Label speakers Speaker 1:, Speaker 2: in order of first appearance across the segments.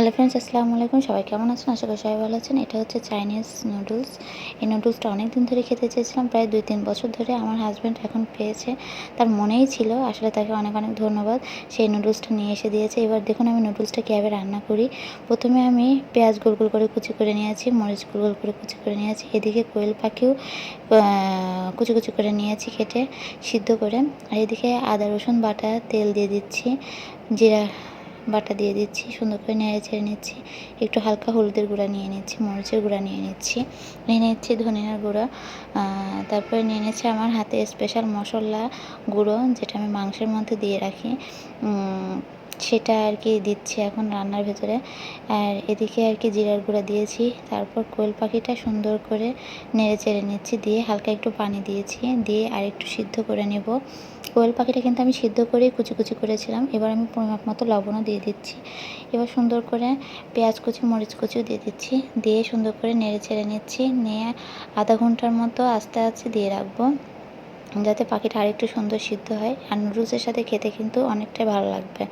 Speaker 1: Hello friends আসসালামু আলাইকুম সবাই কেমন আছেন? আশা করি সবাই ভালো আছেন। এটা হচ্ছে চাইনিজ নুডলস এই নুডলসটা অনেক দিন ধরে খেতে চেয়েছিলাম, প্রায় দুই তিন বছর ধরে আমার হাজব্যান্ড এখন পেয়েছে। তার মনেই ছিল, আসলে তাকে অনেক অনেক ধন্যবাদ। সেই নুডলসটা নিয়ে এসে দিয়েছে। এবার দেখুন আমি নুডলসটা কীভাবে রান্না করি। প্রথমে আমি পেঁয়াজ গোল গোল করে কুচি করে নিয়েছি, মরিচ গোল গোল করে কুচি করে নিয়েছি, এদিকে কোয়েল পাখিও কুচি কুচি করে নিয়েছি কেটে সিদ্ধ করে। আর এদিকে আদা রসুন বাটা, তেল দিয়ে দিচ্ছি, জিরা বাটা দিয়ে দিচ্ছি, সুন্দর করে নেড়ে ছেড়ে নিচ্ছি। একটু হালকা হলুদের গুঁড়া নিয়ে নিচ্ছি, মরিচের গুঁড়া নিয়ে নিচ্ছি। নিয়ে নিচ্ছি ধনিয়ার গুঁড়া। তারপরে নিয়ে নিচ্ছি আমার হাতে স্পেশাল মশলা গুঁড়ো, যেটা আমি মাংসের মধ্যে দিয়ে রাখি। সেটা আর কি দিচ্ছি এখন রান্নার ভেতরে। আর এদিকে আর কি জিরার গুঁড়া দিয়েছি, তারপর কোয়েল পাখিটা সুন্দর করে নেড়ে চেড়ে নিচ্ছি, দিয়ে হালকা একটু পানি দিয়েছি, দিয়ে আর একটু সিদ্ধ করে নেব। কোয়েল পাখিটা কিন্তু আমি সিদ্ধ করে কুচি কুচি করেছিলাম, এবার আমি পরিমাপ মতো লবণও দিয়ে দিচ্ছি। এবার সুন্দর করে পেঁয়াজ কুচি, মরিচ কুচিও দিয়ে দিচ্ছি, দিয়ে সুন্দর করে নেড়ে চেড়ে নিচ্ছি, নিয়ে আধা ঘণ্টার মতো আস্তে আস্তে দিয়ে রাখব। যাতে পাখিটা আরেকটু সুন্দর সিদ্ধ হয়। আর নুডলসের সাথে খেতে কিন্তু অনেকটাই ভালো লাগবে।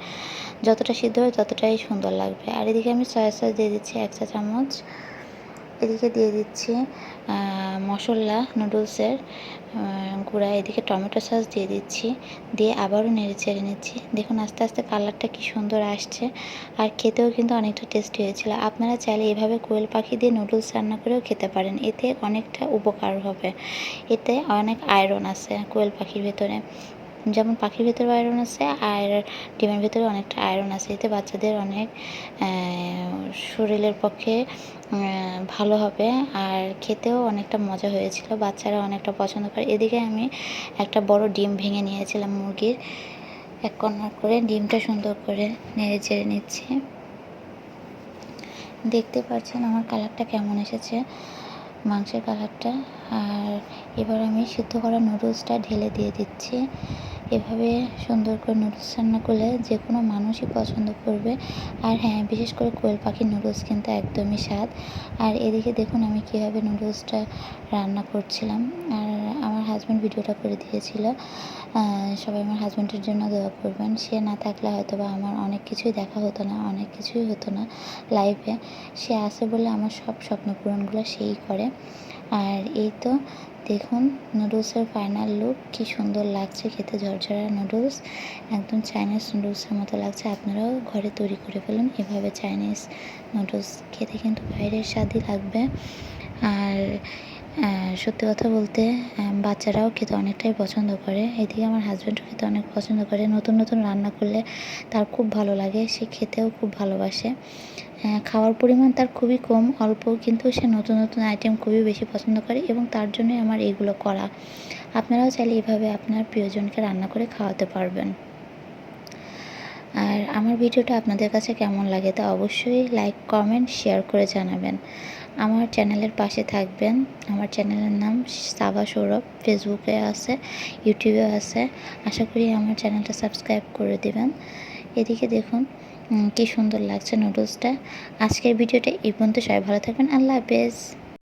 Speaker 1: যতটা সিদ্ধ হয় ততটাই সুন্দর লাগবে। আর এদিকে আমি সয়া সস দিয়ে দিচ্ছি এক চা চামচ। এদিকে দিয়ে দিচ্ছি মশলা, নুডলসের গুঁড়া, এদিকে টমেটো সস দিয়ে দিচ্ছি, দিয়ে আবারও নেড়ে চেড়ে নিচ্ছি। দেখুন, আস্তে আস্তে কালারটা কি সুন্দর আসছে। আর খেতেও কিন্তু অনেকটা টেস্টি হয়েছিল। আপনারা চাইলে এভাবে কোয়েল পাখি দিয়ে নুডলস রান্না করেও খেতে পারেন। এতে অনেকটা উপকার হবে। এতে অনেক আয়রন আছে কোয়েল পাখির ভেতরে। যেমন পাখির ভেতরে আয়রন আছে আর ডিমের ভেতরে অনেকটা আয়রন আছে। এতে বাচ্চাদের অনেক শরীরের পক্ষে ভালো হবে আর খেতেও অনেকটা মজা হয়েছিল। বাচ্চারা অনেকটা পছন্দ করে। এদিকে আমি একটা বড় ডিম ভেঙে নিয়েছিলাম মুরগির। এক কর্নার করে ডিমটা সুন্দর করে নেড়ে চেড়ে নিচ্ছি। দেখতে পাচ্ছেন আমার কালারটা কেমন এসেছে? মাংসের কালারটা আর এবার আমি সিদ্ধ করা নুডলসটা ঢেলে দিয়ে দিচ্ছি। এভাবে সুন্দর করে নুডলস রান্না করলে যে কোনো মানুষই পছন্দ করবে। আর হ্যাঁ বিশেষ করে কোয়েল পাখির নুডলস কিন্তু একদমই স্বাদ। আর এদিকে দেখুন আমি কীভাবে নুডলসটা রান্না করছিলাম। আর আমার হাজব্যান্ড ভিডিওটা করে দিয়েছিল। সবাই আমার হাজব্যান্ডের জন্য দোয়া করবেন। সে না থাকলে হয়তো বা আমার অনেক কিছুই দেখা হতো না, অনেক কিছুই হতো না লাইফে সে আসে বলে আমার সব স্বপ্ন পূরণগুলো সেই করে। আর এই তো দেখুন নুডলসের ফাইনাল লুক কি সুন্দর লাগছে খেতে, ঝরঝরা নুডলস। একদম চাইনিজ নুডলসের মতো লাগছে। আপনারাও ঘরে তৈরি করে ফেলুন। এভাবে চাইনিজ নুডলস খেতে কিন্তু বাইরের স্বাদই লাগবে। আর সত্যি কথা বলতে বাচ্চারাও খেতে অনেকটাই পছন্দ করে। এদিকে আমার হাজব্যান্ডও খেতে অনেক পছন্দ করে। নতুন নতুন রান্না করলে তার খুব ভালো লাগে। সে খেতেও খুব ভালোবাসে। খাওয়ার পরিমাণ তার খুবই কম। অল্প, কিন্তু সে নতুন নতুন আইটেম খুবই বেশি পছন্দ করে এবং তার জন্যই আমার এগুলো করা। আপনারাও চাইলে এভাবে আপনার প্রিয়জনকে রান্না করে খাওয়াতে পারবেন। আর আমার ভিডিওটা আপনাদের কাছে কেমন লাগে তা অবশ্যই লাইক কমেন্ট শেয়ার করে জানাবেন। আমার চ্যানেলের পাশে থাকবেন। আমার চ্যানেলের নাম সাবা সৌরভ। ফেসবুকে আছে ইউটিউবে আছে। আশা করি আমার চ্যানেলটা সাবস্ক্রাইব করে দেবেন। এদিকে দেখুন কি সুন্দর লাগছে নুডলসটা আজকের ভিডিওটা এই পর্যন্ত। সবাই ভালো থাকবেন। আল্লাহ হাফেজ।